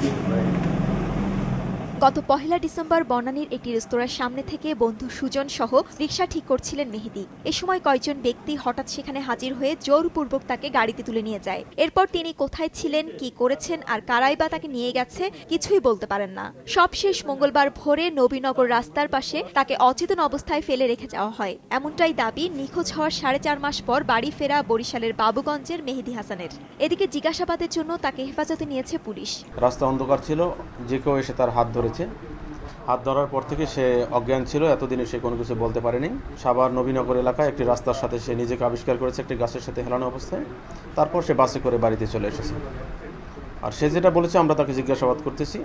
Right. গত পহেলা December বনানীর একটি রেস্তোরাঁর সামনে থেকে বন্ধু সুজন সহ রিক্সা ঠিক করছিলেন মেহেদি। এ সময় কয়েকজন ব্যক্তি হঠাৎ সেখানে হাজির হয়ে জোরপূর্বক তাকে গাড়িতে তুলে নিয়ে যায়। এরপর তিনি কোথায় ছিলেন, কি করেছেন আর কারাই বা তাকে নিয়ে গেছে কিছুই বলতে পারেন না। সবশেষ মঙ্গলবার ভোরে নবীনগর রাস্তার পাশে তাকে অচেতন অবস্থায় ফেলে রেখে যাওয়া হয়। এমনটাই দাবি নিখোঁজ হওয়ার সাড়ে চার মাস পর বাড়ি ফেরা বরিশালের বাবুগঞ্জের মেহেদি হাসানের। এদিকে জিজ্ঞাসাবাদের জন্য তাকে হেফাজতে নিয়েছে পুলিশ। রাস্তা অন্ধকার ছিল, যে কেউ এসে তার হাত ধরেছে হাত ধরার পর থেকে সে অজ্ঞান ছিল, এতদিনে সে কোনো কিছু বলতে পারেনি। সাবার নবীনগর এলাকায় একটি রাস্তার সাথে সে নিজেকে আবিষ্কার করেছে, একটি গাছের সাথে হেলানো অবস্থায়। তারপর সে বাসে করে বাড়িতে চলে এসেছে। আর সে যেটা বলেছে আমরা তাকে জিজ্ঞাসাবাদ করতেছি।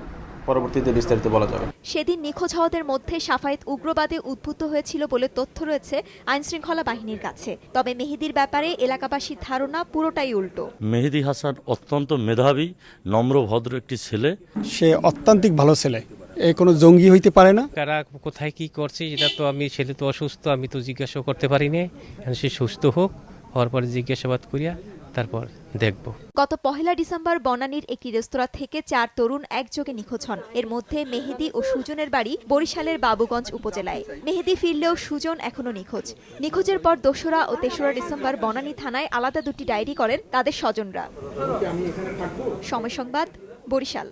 পরবর্তীতে বিস্তারিত বলা যাবে। সেদিন নিখোঁজ হওয়াদের মধ্যে সাফায়েত উগ্রবাদে উদ্বুদ্ধ হয়েছিল বলে তথ্য রয়েছে আইনশৃঙ্খলা বাহিনীর কাছে। তবে মেহেদির ব্যাপারে এলাকাবাসীর ধারণা পুরোটাই উল্টো। মেহেদি হাসান অত্যন্ত মেধাবী নম্র ভদ্র একটি ছেলে। সে অত্যান্তিক ভালো ছেলে। এ কোনো জঙ্গি হইতে পারে না। কারা কোথায় কি করছে এটা তো আমি ছেলে তো অসুস্থ আমি তো জিজ্ঞাসা করতে পারিনি। এখন সে সুস্থ হোক হওয়ার পরে জিজ্ঞাসাবাদ করিয়া তারপর দেখব। গত পহেলা ডিসেম্বর বনানীর একটি রেস্তোরাঁ থেকে চার তরুণ একযোগে নিখোঁজ হন। এর মধ্যে মেহেদি ও সুজনের বাড়ি বরিশালের বাবুগঞ্জ উপজেলায়। মেহেদি ফিরলেও সুজন এখনও নিখোঁজ। নিখোঁজের পর দোসরা ও তেসরা ডিসেম্বর বনানী থানায় আলাদা দুটি ডায়েরি করেন তাদের স্বজনরা। সময় সংবাদ, বরিশাল।